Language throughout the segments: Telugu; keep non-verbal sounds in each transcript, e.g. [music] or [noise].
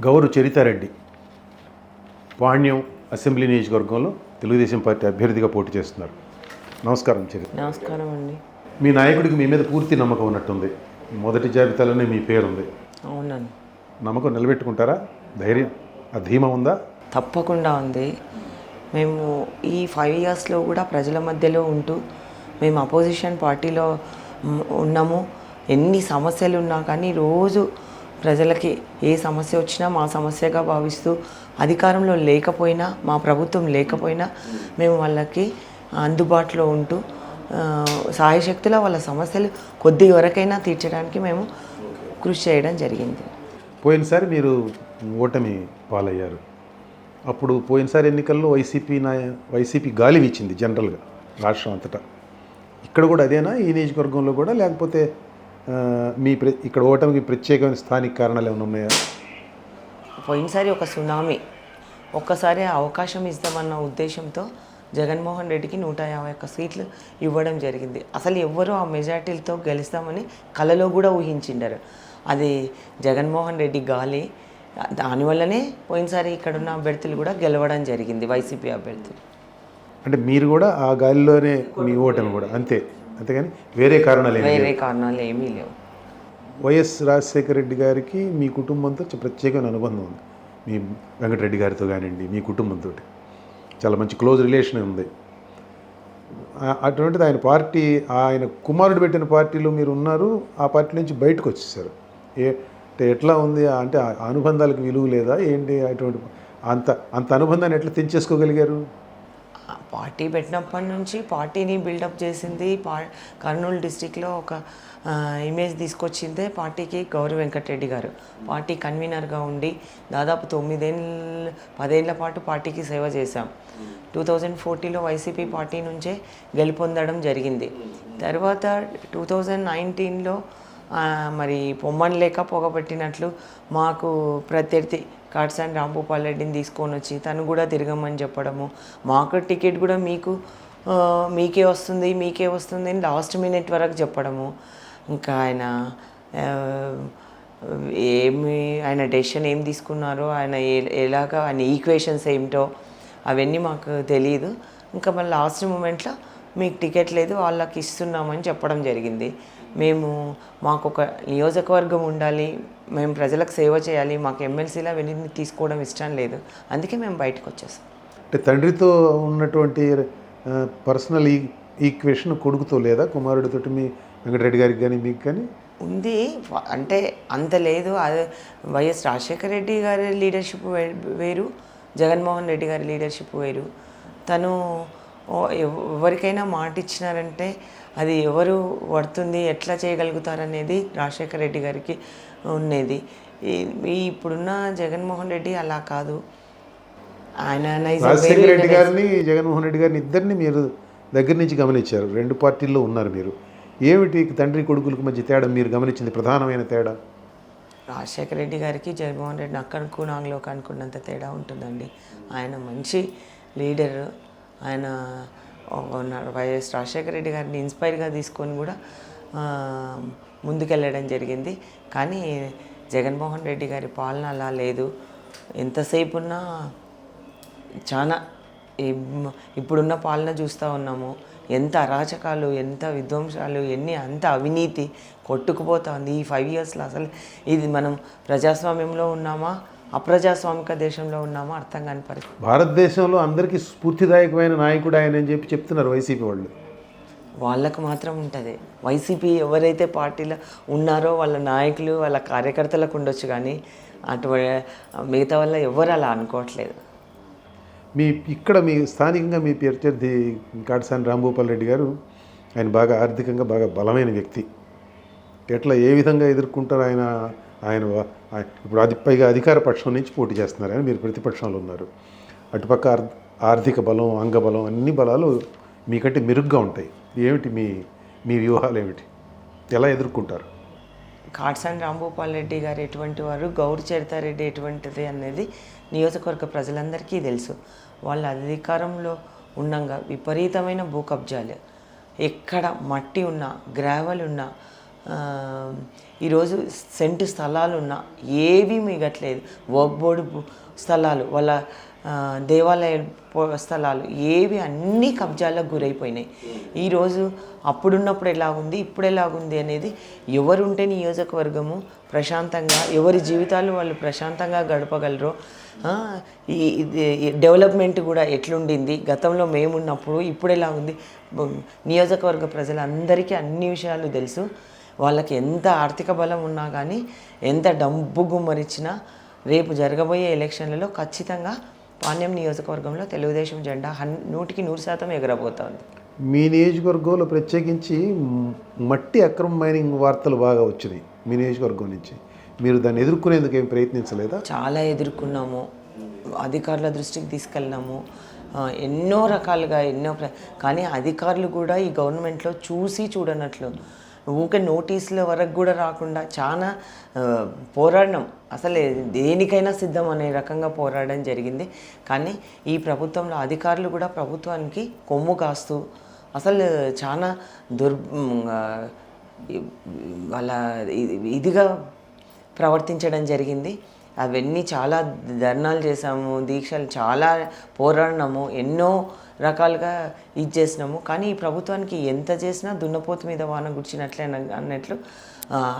గౌరు చరితారెడ్డి పాణ్యం అసెంబ్లీ నియోజకవర్గంలో తెలుగుదేశం పార్టీ అభ్యర్థిగా పోటీ చేస్తున్నారు. నమస్కారం చరిత. నమస్కారం అండి. మీ నాయకుడికి మీ మీద పూర్తి నమ్మకం ఉన్నట్టుంది. మొదటి జాబితాలోనే మీ పేరుంది. అవునండి. నమ్మకం నిలబెట్టుకుంటారా? ధైర్యం? ఆ ధీమా ఉందా? తప్పకుండా ఉంది. మేము ఈ ఫైవ్ ఇయర్స్లో కూడా ప్రజల మధ్యలో ఉంటూ మేము అపోజిషన్ పార్టీలో ఉన్నాము. ఎన్ని సమస్యలు ఉన్నా కానీ రోజు ప్రజలకి ఏ సమస్య వచ్చినా మా సమస్యగా భావిస్తూ అధికారంలో లేకపోయినా మా ప్రభుత్వం లేకపోయినా మేము వాళ్ళకి అందుబాటులో ఉంటూ సాయశక్తుల వాళ్ళ సమస్యలు కొద్ది వరకైనా తీర్చడానికి మేము కృషి చేయడం జరిగింది. పోయినసారి మీరు ఓటమి పాలయ్యారు. అప్పుడు పోయినసారి ఎన్నికల్లో వైసీపీ నాయ వైసీపీ గాలి వీచింది జనరల్గా రాష్ట్రం అంతటా. ఇక్కడ కూడా అదేనా? ఈ నియోజకవర్గంలో కూడా? లేకపోతే మీ ఇక్కడ ఓటమికి ప్రత్యేకమైన స్థానిక కారణాలు ఏమైనా ఉన్నాయా? పోయినసారి ఒక సునామీ ఒక్కసారి అవకాశం ఇస్తామన్న ఉద్దేశంతో జగన్మోహన్ రెడ్డికి నూట యాభై ఒక్క సీట్లు ఇవ్వడం జరిగింది. అసలు ఎవ్వరూ ఆ మెజార్టీలతో గెలుస్తామని కలలో కూడా ఊహించిండరు. అది జగన్మోహన్ రెడ్డి గాలి దానివల్లనే పోయినసారి ఇక్కడున్న అభ్యర్థులు కూడా గెలవడం జరిగింది వైసీపీ అభ్యర్థులు. అంటే మీరు కూడా ఆ గాలిలోనే మీ ఓటమి కూడా అంతే? అంతేగాని వేరే కారణాలు ఏమి వేరే కారణాలు ఏమీ లేవు. వైఎస్ రాజశేఖర రెడ్డి గారికి మీ కుటుంబంతో ప్రత్యేకమైన అనుబంధం ఉంది. మీ వెంకటరెడ్డి గారితో కానివ్వండి మీ కుటుంబంతో. చాలా మంచి క్లోజ్ రిలేషన్ ఉంది. అటువంటిది ఆయన పార్టీ ఆయన కుమారుడు పెట్టిన పార్టీలో మీరు ఉన్నారు ఆ పార్టీ నుంచి బయటకు వచ్చేసారు. ఏ అంటే ఎట్లా ఉంది? అంటే అనుబంధాలకు విలువ లేదా? ఏంటి? అటువంటి అంత అంత అనుబంధాన్ని ఎట్లా తెంచేసుకోగలిగారు? పార్టీ పెట్టినప్పటి నుంచి పార్టీని బిల్డప్ చేసింది. పా కర్నూలు డిస్టిక్లో ఒక ఇమేజ్ తీసుకొచ్చిందే పార్టీకి గౌరీ వెంకటరెడ్డి గారు. పార్టీ కన్వీనర్గా ఉండి దాదాపు తొమ్మిదేళ్ళ పదేళ్ళ పాటు పార్టీకి సేవ చేశాం. టూ థౌజండ్ ఫోర్టీలో వైసీపీ పార్టీ నుంచే గెలుపొందడం జరిగింది. తర్వాత టూ థౌజండ్ నైన్టీన్లో మరి పొమ్మని లేక పొగబెట్టినట్లు మాకు ప్రత్యర్థి కాట్సాని రాంభూపాల్ రెడ్డిని తీసుకొని వచ్చి తను కూడా తిరగమని చెప్పడము. మాకు టికెట్ కూడా మీకు మీకే వస్తుంది మీకే వస్తుంది అని లాస్ట్ మినిట్ వరకు చెప్పడము. ఇంకా ఆయన ఏమి ఆయన డెసిషన్ ఏం తీసుకున్నారో ఆయన ఎలాగ ఎలాగా ఆయన ఈక్వేషన్స్ ఏమిటో అవన్నీ మాకు తెలియదు ఇంకా మళ్ళీ లాస్ట్ మూమెంట్లో మీకు టికెట్ లేదు వాళ్ళకి ఇస్తున్నామని చెప్పడం జరిగింది. మేము మాకు ఒక నియోజకవర్గం ఉండాలి మేము ప్రజలకు సేవ చేయాలి మాకు ఎమ్మెల్సీలో వెళ్ళి తీసుకోవడం ఇష్టం లేదు. అందుకే మేము బయటకు వచ్చేసాం అంటే తండ్రితో ఉన్నటువంటి పర్సనల్ ఈ ఈక్వేషన్ కొడుకుతో లేదా? కుమారుడితోటి మీ వెంకటరెడ్డి గారికి కానీ మీకు కానీ ఉంది. అంటే అంత లేదు. అదే వైఎస్ రాజశేఖర రెడ్డి గారి లీడర్షిప్ వేరు జగన్మోహన్ రెడ్డి గారి లీడర్షిప్ వేరు. తను ఎవరికైనా మాట ఇచ్చినారంటే అది ఎవరు పడుతుంది ఎట్లా చేయగలుగుతారనేది రాజశేఖర రెడ్డి గారికి ఉండేది ఈ- ఇప్పుడున్న జగన్మోహన్ రెడ్డి అలా కాదు. ఆయన రాజశేఖర రెడ్డి గారిని జగన్మోహన్ రెడ్డి గారిని ఇద్దరిని మీరు దగ్గర నుంచి గమనించారు. రెండు పార్టీల్లో ఉన్నారు మీరు. ఏమిటి తండ్రి కొడుకులకు మధ్య తేడా? మీరు గమనించింది ప్రధానమైన తేడా? రాజశేఖర రెడ్డి గారికి జగన్మోహన్ రెడ్డి అక్కడికి నాంగ్లోకి అనుకున్నంత తేడా ఉంటుందండి. ఆయన మంచి లీడర్. ఆయన వైఎస్ రాజశేఖర రెడ్డి గారిని ఇన్స్పైర్గా తీసుకొని కూడా ముందుకెళ్ళడం జరిగింది. కానీ జగన్మోహన్ రెడ్డి గారి పాలన అలా లేదు. ఎంతసేపు ఉన్నా చాలా ఇప్పుడున్న పాలన చూస్తూ ఉన్నాము. ఎంత అరాచకాలు ఎంత విధ్వంసాలు ఎన్ని అంత అవినీతి కొట్టుకుపోతుంది ఈ ఫైవ్ ఇయర్స్లో. అసలు ఇది మనం ప్రజాస్వామ్యంలో ఉన్నామా? అప్రజాస్వామిక దేశంలో ఉన్నామా అర్థం కాని పరిస్థితి. భారతదేశంలో అందరికీ స్ఫూర్తిదాయకమైన నాయకుడు ఆయన అని చెప్పి చెప్తున్నారు వైసీపీ వాళ్ళు. వాళ్ళకు మాత్రం ఉంటుంది. వైసీపీ ఎవరైతే పార్టీలో ఉన్నారో వాళ్ళ నాయకులు వాళ్ళ కార్యకర్తలకు ఉండొచ్చు కానీ అటు మిగతా వల్ల ఎవరు అలా అనుకోవట్లేదు. మీ ఇక్కడ మీ స్థానికంగా మీ ప్రత్యర్థి కాటసాని రాంభూపాల్ రెడ్డి గారు. ఆయన బాగా ఆర్థికంగా బాగా బలమైన వ్యక్తి. ఎట్లా ఏ విధంగా ఎదుర్కొంటారు ఆయన ఆయన ఇప్పుడు అది పైగా అధికార పక్షం నుంచి పోటీ చేస్తున్నారని మీరు ప్రతిపక్షంలో ఉన్నారు. అటుపక్క ఆర్- ఆర్థిక బలం అంగబలం అన్ని బలాలు మీకంటే మెరుగ్గా ఉంటాయి. ఏమిటి మీ మీ వ్యూహాలు ఏమిటి? ఎలా ఎదుర్కొంటారు? కాట్సాని రాంభూపాల్ రెడ్డి గారు ఎటువంటి వారు గౌరి చరితారెడ్డి ఎటువంటిది అనేది నియోజకవర్గ ప్రజలందరికీ తెలుసు. వాళ్ళ అధికారంలో ఉండంగా విపరీతమైన భూ కబ్జాలు ఎక్కడ మట్టి ఉన్నా గ్రావెల్ ఉన్నా ఈరోజు సెంటు స్థలాలు ఉన్నా ఏవి మిగట్లేదు. వర్క్ బోర్డు పు- స్థలాలు వాళ్ళ దేవాలయ స్థలాలు ఏవి అన్నీ కబ్జాలకు గురైపోయినాయి. ఈరోజు అప్పుడున్నప్పుడు ఎలా ఉంది ఇప్పుడు ఎలా ఉంది అనేది ఎవరుంటే నియోజకవర్గము ప్రశాంతంగా ఎవరి జీవితాలు వాళ్ళు ప్రశాంతంగా గడపగలరో ఈ డెవలప్మెంట్ కూడా ఎట్లుండింది గతంలో మేమున్నప్పుడు ఇప్పుడు ఎలా ఉంది నియోజకవర్గ ప్రజలందరికీ అన్ని విషయాలు తెలుసు. వాళ్ళకి ఎంత ఆర్థిక బలం ఉన్నా కానీ ఎంత డబ్బు గుమ్మరిచ్చినా రేపు జరగబోయే ఎలక్షన్లలో ఖచ్చితంగా పాణ్యం నియోజకవర్గంలో తెలుగుదేశం జెండా హన్ నూటికి నూరు శాతం ఎగరబోతోంది. మీ నియోజకవర్గంలో ప్రత్యేకించి మట్టి అక్రమ మైనింగ్ వార్తలు బాగా వచ్చినాయి మీ నియోజకవర్గం నుంచి. మీరు దాన్ని ఎదుర్కొనేందుకు ఏం ప్రయత్నించలేదా? చాలా ఎదుర్కొన్నాము. అధికారుల దృష్టికి తీసుకెళ్ళినాము. ఎన్నో రకాలుగా ఎన్నో కానీ అధికారులు కూడా ఈ గవర్నమెంట్లో చూసి చూడనట్లు. ఊకే నోటీసుల వరకు కూడా రాకుండా చాలా పోరాడడం. అసలు దేనికైనా సిద్ధం అనే రకంగా పోరాడడం జరిగింది. కానీ ఈ ప్రభుత్వంలో అధికారులు కూడా ప్రభుత్వానికి కొమ్ము కాస్తూ అసలు చాలా దుర్ వాళ్ళ ఇది- ఇదిగా ప్రవర్తించడం జరిగింది. అవన్నీ చాలా ధర్నాలు చేసాము దీక్షలు చాలా పోరాడినాము ఎన్నో రకాలుగా ఇది చేసినాము. కానీ ఈ ప్రభుత్వానికి ఎంత చేసినా దున్నపోతు మీద వాన గుడిచినట్లే అన్నట్లు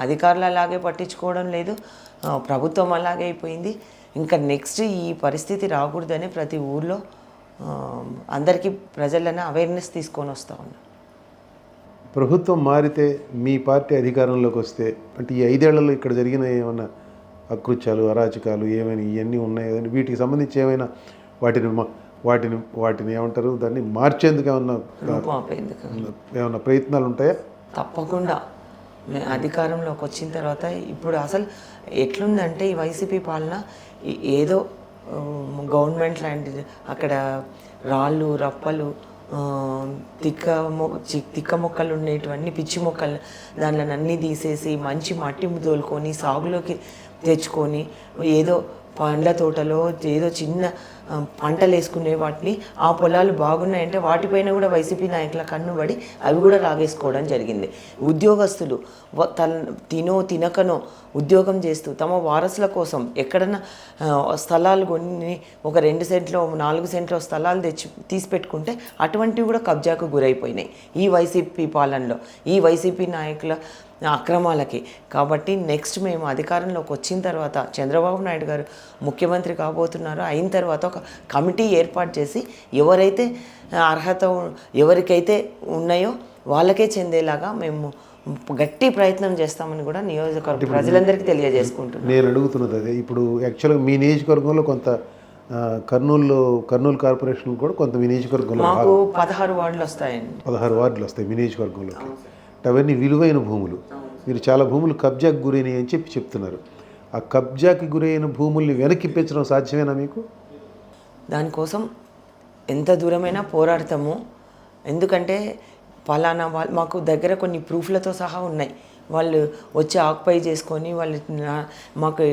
అధికారులు అలాగే పట్టించుకోవడం లేదు. ప్రభుత్వం అలాగే అయిపోయింది. ఇంకా నెక్స్ట్ ఈ పరిస్థితి రాకూడదని ప్రతి ఊర్లో అందరికీ ప్రజలనే అవేర్నెస్ తీసుకొని వస్తూ ఉన్నాం. ప్రభుత్వం మారితే మీ పార్టీ అధికారంలోకి వస్తే అంటే ఈ ఐదేళ్ళలో ఇక్కడ జరిగిన ఏమైనా అకృత్యాలు అరాచకాలు ఏమైనా ఇవన్నీ ఉన్నాయి వీటికి సంబంధించి ఏమైనా వాటిని వాటిని వాటిని ఏమంటారు? దాన్ని మార్చేందుకు ఏమన్నా ఏమన్నా ప్రయత్నాలు ఉంటాయా? తప్పకుండా. అధికారంలోకి వచ్చిన తర్వాత ఇప్పుడు అసలు ఎట్లుందంటే ఈ వైసీపీ పాలన ఏదో గవర్నమెంట్ లాంటిది. అక్కడ రాళ్ళు రప్పలు తిక్క మొ తిక్క మొక్కలు ఉండేటివన్నీ పిచ్చి మొక్కలు దానిలో అన్నీ తీసేసి మంచి మట్టి తోలుకొని సాగులోకి తెచ్చుకొని ఏదో పండ్ల తోటలో ఏదో చిన్న పంటలు వేసుకునే వాటిని ఆ పొలాలు బాగున్నాయంటే వాటిపైన కూడా వైసీపీ నాయకుల కన్ను పడి అవి కూడా లాగేసుకోవడం జరిగింది. ఉద్యోగస్తులు తన తినో తినకనో ఉద్యోగం చేస్తూ తమ వారసుల కోసం ఎక్కడన్నా స్థలాలు కొన్ని ఒక రెండు సెంట్లో నాలుగు సెంట్లో స్థలాలు తెచ్చి తీసిపెట్టుకుంటే అటువంటివి కూడా కబ్జాకు గురైపోయినాయి. ఈ వైసీపీ పాలనలో ఈ వైసీపీ నాయకుల అక్రమాలకి. కాబట్టి నెక్స్ట్ మేము అధికారంలోకి వచ్చిన తర్వాత చంద్రబాబు నాయుడు గారు ముఖ్యమంత్రి కాబోతున్నారో. అయిన తర్వాత ఒక కమిటీ ఏర్పాటు చేసి ఎవరైతే అర్హత ఎవరికైతే ఉన్నాయో వాళ్ళకే చెందేలాగా మేము గట్టి ప్రయత్నం చేస్తామని కూడా నియోజకవర్గ ప్రజలందరికీ తెలియజేసుకుంటున్నాం. నేను అడుగుతున్నది అదే. ఇప్పుడు యాక్చువల్గా మీ నియోజకవర్గంలో కొంత ఆ, కర్నూలులో కర్నూలు కార్పొరేషన్ కూడా కొంత మీ నియోజకవర్గంలో మాకు పదహారు వార్డులు వస్తాయండి. పదహారు వార్డులు వస్తాయి మీ నియోజకవర్గంలోకి అవన్నీ విలువైన భూములు. మీరు చాలా భూములు కబ్జాకు గురైనవి అని చెప్పి చెప్తున్నారు. ఆ కబ్జాకి గురైన భూముల్ని వెనక్కిప్పించడం సాధ్యమేనా మీకు? దానికోసం ఎంత దూరమైనా పోరాడతాము. ఎందుకంటే పలానా వాళ్ళు మాకు దగ్గర కొన్ని ప్రూఫ్లతో సహా ఉన్నాయి. వాళ్ళు వచ్చి ఆక్యుపై చేసుకొని వాళ్ళు మాకు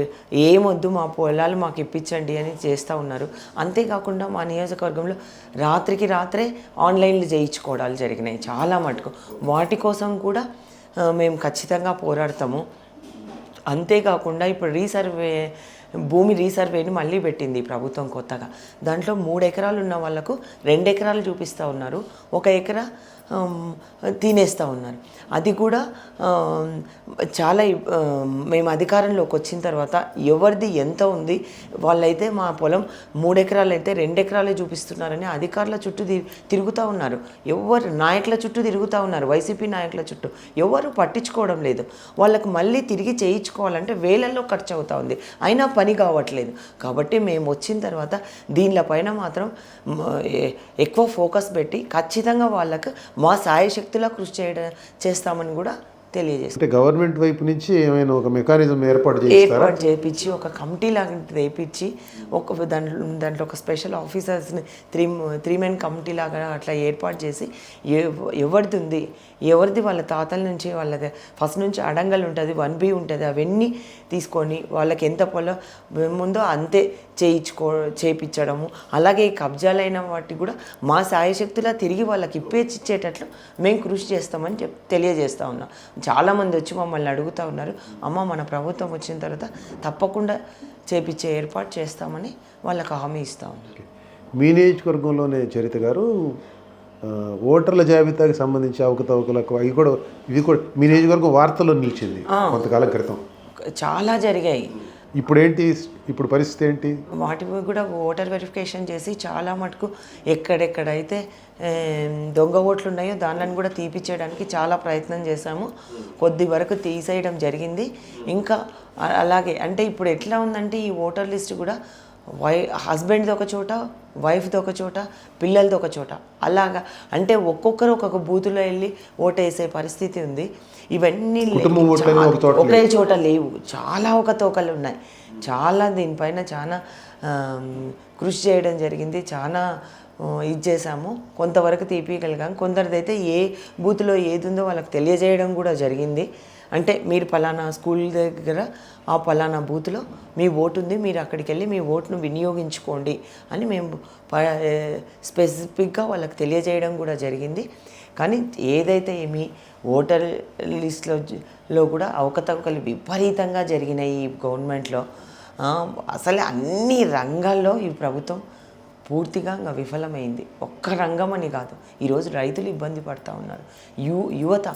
ఏమొద్దు మా పొలాలు మాకు ఇప్పించండి అని చేస్తూ ఉన్నారు. అంతేకాకుండా మా నియోజకవర్గంలో రాత్రికి రాత్రే ఆన్లైన్లో చేయించుకోవడాలు జరిగినాయి చాలా మటుకు. వాటి కోసం కూడా మేము ఖచ్చితంగా పోరాడతాము. అంతేకాకుండా ఇప్పుడు రీసర్వే భూమి రీసర్వేని మళ్ళీ పెట్టింది ప్రభుత్వం కొత్తగా. దాంట్లో మూడు ఎకరాలు ఉన్న వాళ్ళకు రెండు ఎకరాలు చూపిస్తూ ఉన్నారు. ఒక ఎకరా తినేస్తూ ఉన్నారు. అది కూడా చాలా మేము అధికారంలోకి వచ్చిన తర్వాత ఎవరిది ఎంత ఉంది వాళ్ళైతే మా పొలం మూడు ఎకరాలు అయితే రెండు ఎకరాలే చూపిస్తున్నారని అధికారుల చుట్టూ తిరుగుతూ ఉన్నారు. ఎవరు నాయకుల చుట్టూ తిరుగుతూ ఉన్నారు వైసీపీ నాయకుల చుట్టూ. ఎవరు పట్టించుకోవడం లేదు. వాళ్ళకు మళ్ళీ తిరిగి చేయించుకోవాలంటే వేలల్లో ఖర్చు అవుతూ ఉంది. అయినా పని కావట్లేదు. కాబట్టి మేము వచ్చిన తర్వాత దీనిపైన మాత్రం ఎక్కువ ఫోకస్ పెట్టి ఖచ్చితంగా వాళ్ళకు మా సాయశక్తిలో కృషి చేయడం చేస్తామని కూడా తెలియజేస్తాం అంటే గవర్నమెంట్ వైపు నుంచి ఏమైనా ఒక మెకానిజం ఏర్పాటు ఏర్పాటు చేయించి ఒక కమిటీ లాంటిది వేయించి ఒక దాంట్లో దాంట్లో ఒక స్పెషల్ ఆఫీసర్స్ని త్రీ త్రీ మెన్ కమిటీ లాగా అట్లా ఏర్పాటు చేసి ఎవ- ఎవరిది ఉంది ఎవరిది వాళ్ళ తాతల నుంచి వాళ్ళది ఫస్ట్ నుంచి అడంగల్ ఉంటుంది వన్ బి ఉంటుంది అవన్నీ తీసుకొని వాళ్ళకి ఎంత పొలం ముందో అంతే చేయించుకో చేయించడము అలాగే ఈ కబ్జాలైన వాటికి కూడా మా సాయశక్తులా తిరిగి వాళ్ళకి ఇప్పేచ్చిచ్చేటట్లు మేము కృషి చేస్తామని చెప్ తెలియజేస్తా ఉన్నాం. చాలామంది వచ్చి మమ్మల్ని అడుగుతూ ఉన్నారు అమ్మ మన ప్రభుత్వం వచ్చిన తర్వాత తప్పకుండా చేపించే ఏర్పాటు చేస్తామని వాళ్ళకి హామీ ఇస్తూ ఉన్నారు. మీ నియోజకవర్గంలోనే చరిత గారు ఓటర్ల జాబితాకి సంబంధించి అవకతవకలకు అవి కూడా ఇది కూడా మీ నియోజకవర్గం వార్తల్లో నిలిచింది కొంతకాలం క్రితం. చాలా జరిగాయి. ఇప్పుడు ఏంటి ఇప్పుడు పరిస్థితి ఏంటి? వాటి కూడా ఓటర్ వెరిఫికేషన్ చేసి చాలా మటుకు ఎక్కడెక్కడైతే దొంగ ఓట్లు ఉన్నాయో దానిని కూడా తీపిచ్చేయడానికి చాలా ప్రయత్నం చేశాము. కొద్ది వరకు తీసేయడం జరిగింది. ఇంకా అలాగే అంటే ఇప్పుడు ఎట్లా ఉందంటే ఈ ఓటర్ లిస్ట్ కూడా వై హస్బెండ్ది ఒక చోట వైఫ్ది ఒక చోట పిల్లలది ఒక చోట. అలాగా అంటే ఒక్కొక్కరు ఒక్కొక్క బూతులో వెళ్ళి ఓటేసే పరిస్థితి ఉంది. ఇవన్నీ ఒక చోట లేవు. చాలా ఒక తోకలు ఉన్నాయి. చాలా దీనిపైన చాలా కృషి చేయడం జరిగింది. చాలా ఇది చేసాము కొంతవరకు తీపియగలిగాం కొందరిదైతే ఏ బూత్లో ఏది ఉందో వాళ్ళకి తెలియజేయడం కూడా జరిగింది. అంటే మీరు పలానా స్కూల్ దగ్గర ఆ పలానా బూత్లో మీ ఓటు ఉంది మీరు అక్కడికి వెళ్ళి మీ ఓటును వినియోగించుకోండి అని మేము ప స్పెసిఫిక్గా వాళ్ళకి తెలియజేయడం కూడా జరిగింది. కానీ ఏదైతే ఏమి ఓటర్ లిస్ట్లో లో కూడా అవకతవకలు విపరీతంగా జరిగినాయి ఈ గవర్నమెంట్లో అసలు అన్ని రంగాల్లో ఈ ప్రభుత్వం పూర్తిగా ఇంకా విఫలమైంది. ఒక్క రంగం అని కాదు. ఈరోజు రైతులు ఇబ్బంది పడుతూ ఉన్నారు. యు యువత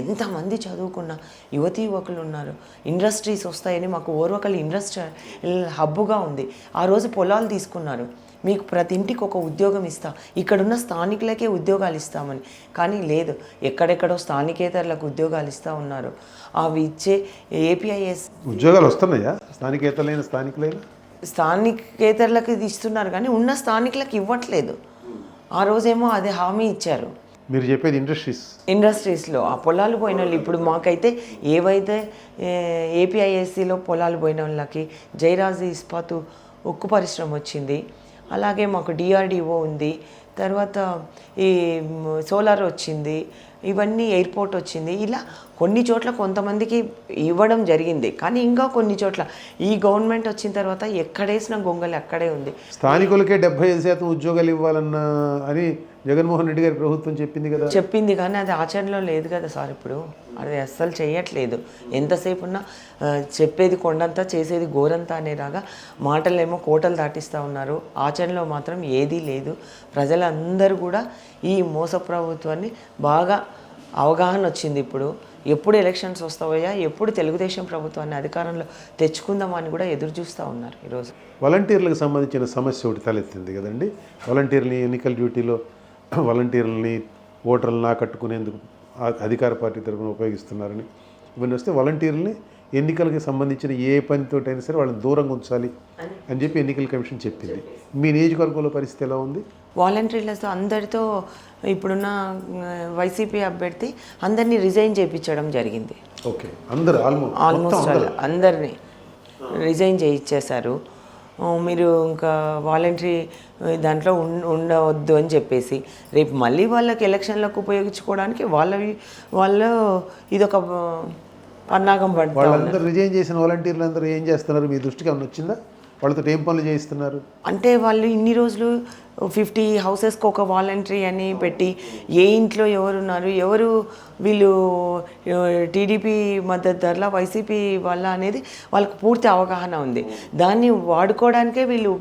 ఎంతమంది చదువుకున్న యువతి యువకులు ఉన్నారు. ఇండస్ట్రీస్ వస్తాయని మాకు ఓర్వకల్ ఇండస్ట్రియల్ హబ్బుగా ఉంది. ఆ రోజు పొలాలు తీసుకున్నారు. మీకు ప్రతి ఇంటికి ఒక ఉద్యోగం ఇస్తా. ఇక్కడున్న స్థానికులకే ఉద్యోగాలు ఇస్తామని. కానీ లేదు ఎక్కడెక్కడో స్థానికేతరులకు ఉద్యోగాలు ఇస్తూ ఉన్నారు. అవి ఇచ్చే ఏపీఐఎస్ ఉద్యోగాలు వస్తున్నాయా? స్థానికేతలైన స్థానికులైన? స్థానికేతరులకు ఇది ఇస్తున్నారు కానీ ఉన్న స్థానికులకు ఇవ్వట్లేదు. ఆ రోజేమో అది హామీ ఇచ్చారు. మీరు చెప్పేది ఇండస్ట్రీస్. ఇండస్ట్రీస్లో ఆ పొలాలు పోయిన వాళ్ళు ఇప్పుడు మాకైతే ఏవైతే ఏపీఐఎస్సిలో పొలాలు పోయిన వాళ్ళకి జయరాజు ఇస్పాతు ఉక్కు పరిశ్రమ వచ్చింది. అలాగే మాకు డిఆర్డిఓ ఉంది. తర్వాత ఈ సోలార్ వచ్చింది. ఇవన్నీ ఎయిర్పోర్ట్ వచ్చింది. ఇలా కొన్ని చోట్ల కొంతమందికి ఇవ్వడం జరిగింది. కానీ ఇంకా కొన్ని చోట్ల ఈ గవర్నమెంట్ వచ్చిన తర్వాత ఎక్కడేసిన గొంగలి అక్కడే ఉంది. స్థానికులకే డెబ్బై ఐదు శాతం ఉద్యోగాలు ఇవ్వాలన్న అని జగన్మోహన్ రెడ్డి గారి ప్రభుత్వం చెప్పింది కదా? చెప్పింది కానీ అది ఆచరణలో లేదు కదా సార్ ఇప్పుడు. అది అస్సలు చేయట్లేదు. ఎంతసేపు ఉన్నా చెప్పేది కొండంతా చేసేది గోరంతా అనేలాగా మాటలేమో కోటలు దాటిస్తూ ఉన్నారు. ఆచరణలో మాత్రం ఏదీ లేదు. ప్రజలందరూ కూడా ఈ మోస ప్రభుత్వాన్ని బాగా అవగాహన వచ్చింది ఇప్పుడు. ఎప్పుడు ఎలక్షన్స్ వస్తావయ్యా? ఎప్పుడు తెలుగుదేశం ప్రభుత్వాన్ని అధికారంలో తెచ్చుకుందామని కూడా ఎదురు చూస్తూ ఉన్నారు ఈరోజు. వాలంటీర్లకు సంబంధించిన సమస్య ఒకటి తలెత్తింది కదండి. వాలంటీర్ని ఎన్నికల డ్యూటీలో [clears throat] వాలంటీర్లని ఓటర్లను ఆకట్టుకునేందుకు అధికార పార్టీ తరఫున ఉపయోగిస్తున్నారని. ఇవన్నీ వస్తే వాలంటీర్లని ఎన్నికలకు సంబంధించిన ఏ పనితోటైనా సరే వాళ్ళని దూరంగా ఉంచాలి అని. చెప్పి ఎన్నికల కమిషన్ చెప్పింది. మీ నియోజకవర్గంలో పరిస్థితి ఎలా ఉంది? వాలంటీర్లతో అందరితో ఇప్పుడున్న వైసీపీ అభ్యర్థి అందరినీ రిజైన్ చేయించడం జరిగింది. ఓకే. అందరు ఆల్మోస్ట్ ఆల్మోస్ట్ ఆల్ అందరినీ రిజైన్ చేయించేశారు. మీరు ఇంకా వాలంటరీ దాంట్లో ఉండవద్దు అని చెప్పేసి రేపు మళ్ళీ వాళ్ళకి ఎలక్షన్లకు ఉపయోగించుకోవడానికి వాళ్ళవి వాళ్ళు ఇదొక పన్నాగం పడతా వాళ్ళందరూ రిజైన్ చేసిన వాలంటీర్లు అందరూ ఏం చేస్తున్నారు? మీ దృష్టికి ఏమైనా వచ్చిందా? వాళ్ళతో ఏం పనులు చేయిస్తున్నారు? అంటే వాళ్ళు ఇన్ని రోజులు ఫిఫ్టీ హౌసెస్కి ఒక వాలంటరీ అని పెట్టి ఏ ఇంట్లో ఎవరున్నారు ఎవరు వీళ్ళు టీడీపీ మద్దతుదారుల వైసీపీ వల్ల అనేది వాళ్ళకి పూర్తి అవగాహన ఉంది. దాన్ని వాడుకోవడానికే వీళ్ళు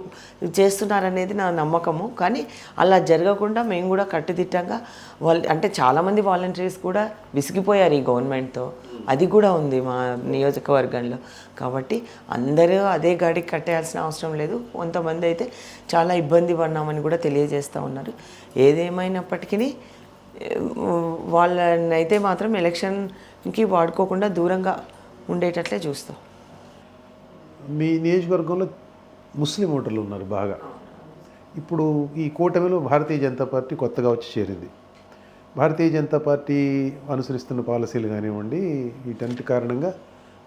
చేస్తున్నారనేది నా నమ్మకము. కానీ అలా జరగకుండా మేము కూడా కట్టుదిట్టంగా వాళ్ళు అంటే చాలామంది వాలంటీర్స్ కూడా విసిగిపోయారు ఈ గవర్నమెంట్తో అది కూడా ఉంది మా నియోజకవర్గంలో. కాబట్టి అందరూ అదే గాడికి కట్టేయాల్సిన అవసరం లేదు. కొంతమంది అయితే చాలా ఇబ్బంది పడినామని కూడా తెలియజేస్తూ ఉన్నారు. ఏదేమైనప్పటికీ వాళ్ళని అయితే మాత్రం ఎలక్షన్కి వాడుకోకుండా దూరంగా ఉండేటట్లే చూస్తాం. మీ నియోజకవర్గంలో ముస్లిం ఓటర్లు ఉన్నారు బాగా. ఇప్పుడు ఈ కూటమిలో భారతీయ జనతా పార్టీ కొత్తగా వచ్చి చేరింది. భారతీయ జనతా పార్టీ అనుసరిస్తున్న పాలసీలు కానివ్వండి వీటన్నిటి కారణంగా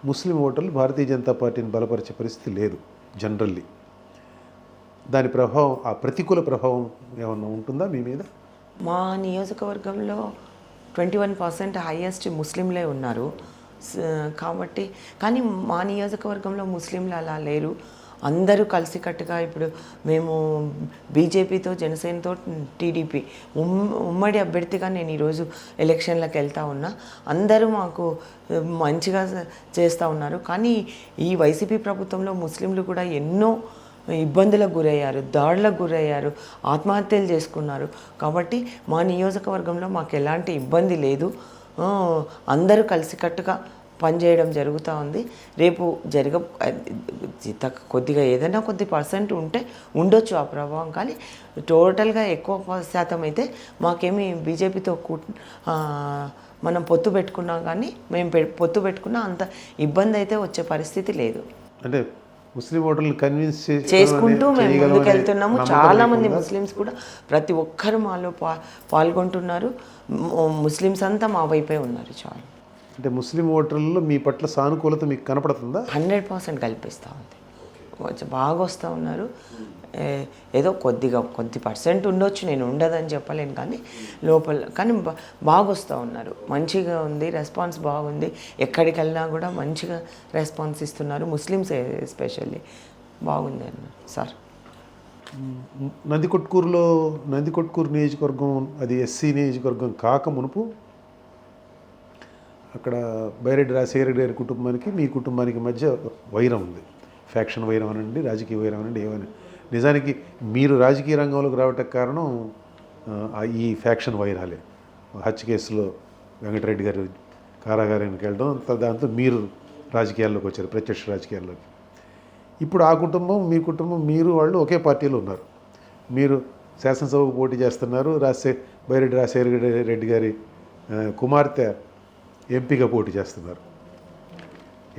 ముస్లిం ఓటర్లు భారతీయ జనతా పార్టీని బలపరిచే పరిస్థితి లేదు జనరల్లీ దాని ప్రభావం ఆ ప్రతికూల ప్రభావం ఏమన్నా ఉంటుందా మీ మీద? మా నియోజకవర్గంలో ట్వంటీ వన్ పర్సెంట్ హైయెస్ట్ ముస్లింలే ఉన్నారు. కాబట్టి కానీ మా నియోజకవర్గంలో ముస్లింలు అలా లేరు. అందరూ కలిసికట్టుగా ఇప్పుడు మేము బీజేపీతో జనసేనతో టీడీపీ ఉమ్ ఉమ్మడి అభ్యర్థిగా నేను ఈరోజు ఎలక్షన్లకు వెళ్తా ఉన్నా. అందరూ మాకు మంచిగా చేస్తూ ఉన్నారు. కానీ ఈ వైసీపీ ప్రభుత్వంలో ముస్లింలు కూడా ఎన్నో ఇబ్బందులకు గురయ్యారు దాడులకు గురయ్యారు ఆత్మహత్యలు చేసుకున్నారు. కాబట్టి మా నియోజకవర్గంలో మాకు ఎలాంటి ఇబ్బంది లేదు. అందరూ కలిసికట్టుగా పనిచేయడం జరుగుతూ ఉంది. రేపు జరగ కొద్దిగా ఏదైనా కొద్ది పర్సెంట్ ఉంటే ఉండొచ్చు ఆ ప్రభావం. కానీ టోటల్గా ఎక్కువ శాతం అయితే మాకేమి బీజేపీతో కూ మనం పొత్తు పెట్టుకున్నాం కానీ మేము పొత్తు పెట్టుకున్నా అంత ఇబ్బంది అయితే వచ్చే పరిస్థితి లేదు. అంటే ముస్లిం ఓటర్లు కన్విన్స్ చేసుకుంటూ మేము ముందుకు వెళ్తున్నాము చాలా మంది ముస్లిమ్స్ కూడా ప్రతి ఒక్కరు మాలో పా పాల్గొంటున్నారు. ముస్లిమ్స్ అంతా మా వైపే ఉన్నారు చాలా. అంటే ముస్లిం ఓటర్లలో మీ పట్ల సానుకూలత మీకు కనపడుతుందా? హండ్రెడ్ పర్సెంట్ కల్పిస్తూ ఉంది. కొంచెం బాగా వస్తూ ఉన్నారు. ఏదో కొద్దిగా కొద్ది పర్సెంట్ ఉండొచ్చు నేను ఉండదని చెప్పలేను కానీ లోపల కానీ బాగా వస్తూ ఉన్నారు. మంచిగా ఉంది రెస్పాన్స్ బాగుంది. ఎక్కడికి వెళ్ళినా కూడా మంచిగా రెస్పాన్స్ ఇస్తున్నారు. ముస్లిమ్స్ ఎస్పెషల్లీ బాగుంది అన్న సార్. నందికొట్కూరులో నందికొట్కూరు నియోజకవర్గం అది ఎస్సీ నియోజకవర్గం కాక మునుపు అక్కడ బైరెడ్డి రాజశేఖర గారి కుటుంబానికి మీ కుటుంబానికి మధ్య వైరం ఉంది. ఫ్యాక్షన్ వైరం అనండి రాజకీయ వైరం అనండి ఏమని. నిజానికి మీరు రాజకీయ రంగంలోకి రావటం కారణం ఈ ఫ్యాక్షన్ వైరాలే. హత్య కేసులో వెంకటరెడ్డి గారు కారాగారానికి వెళ్ళడం దాంతో మీరు రాజకీయాల్లోకి వచ్చారు ప్రత్యక్ష రాజకీయాల్లోకి. ఇప్పుడు ఆ కుటుంబం మీ కుటుంబం మీరు వాళ్ళు ఒకే పార్టీలో ఉన్నారు. మీరు శాసనసభకు పోటీ చేస్తున్నారు రాజశే బైరెడ్డి రాజశేఖర రెడ్డి గారి కుమార్తె ఎంపీగా పోటీ చేస్తున్నారు.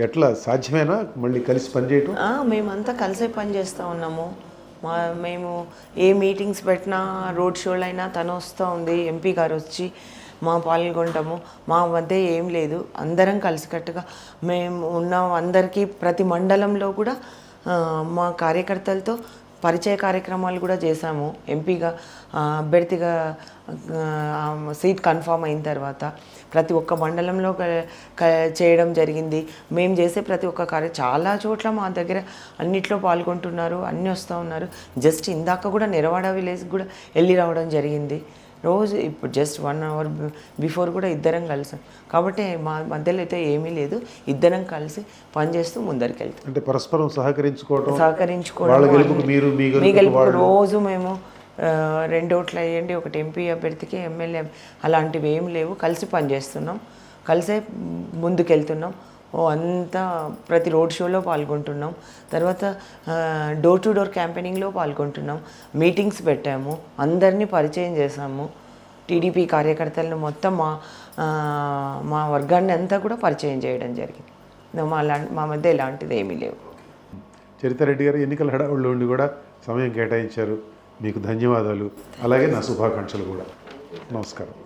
ఎట్లా? సాధ్యమేనా? మళ్ళీ కలిసి పనిచేయటం? మేమంతా కలిసే పని చేస్తూ ఉన్నాము. మా మేము ఏ మీటింగ్స్ పెట్టినా రోడ్ షోలు అయినా తను వస్తూ ఉంది ఎంపీ గారు వచ్చి మా పాల్గొంటాము. మా మధ్య ఏం లేదు. అందరం కలిసికట్టుగా మేము ఉన్నాం అందరికీ ప్రతి మండలంలో కూడా మా కార్యకర్తలతో పరిచయ కార్యక్రమాలు కూడా చేశాము. ఎంపీగా అభ్యర్థిగా సీట్ కన్ఫామ్ అయిన తర్వాత. ప్రతి ఒక్క మండలంలో చేయడం జరిగింది. మేము చేసే ప్రతి ఒక్క కార్య చాలా చోట్ల మా దగ్గర అన్నిట్లో పాల్గొంటున్నారు అన్నీ వస్తూ ఉన్నారు. జస్ట్ ఇందాక కూడా నెరవాడ విలేజ్ కూడా వెళ్ళి రావడం జరిగింది. రోజు ఇప్పుడు జస్ట్ వన్ అవర్ బిఫోర్ కూడా ఇద్దరం కలిసాం. కాబట్టి మా మధ్యలో అయితే ఏమీ లేదు. ఇద్దరం కలిసి పనిచేస్తూ ముందరికి వెళ్తాం అంటే పరస్పరం సహకరించుకోవడం గెలుపుకు మీరు రోజు మేము రెండు ఓట్లు వేయండి ఒకటి ఎంపీ అభ్యర్థికి ఎమ్మెల్యే అలాంటివి ఏం లేవు. కలిసి పనిచేస్తున్నాం. కలిసే ముందుకెళ్తున్నాం. ఓ అంతా ప్రతి రోడ్ షోలో పాల్గొంటున్నాం. తర్వాత డోర్ టు డోర్ క్యాంపెయినింగ్లో పాల్గొంటున్నాం. మీటింగ్స్ పెట్టాము. అందరినీ పరిచయం చేశాము. టీడీపీ కార్యకర్తలను మొత్తం మా మా వర్గాన్ని అంతా కూడా పరిచయం చేయడం జరిగింది. మా లా- మా మధ్య ఇలాంటిది ఏమీ లేవు చరితారెడ్డి గారు ఎన్నికల హడావుళ్ళు ఉండి కూడా సమయం కేటాయించారు. మీకు ధన్యవాదాలు. అలాగే నా శుభాకాంక్షలు కూడా. నమస్కారం.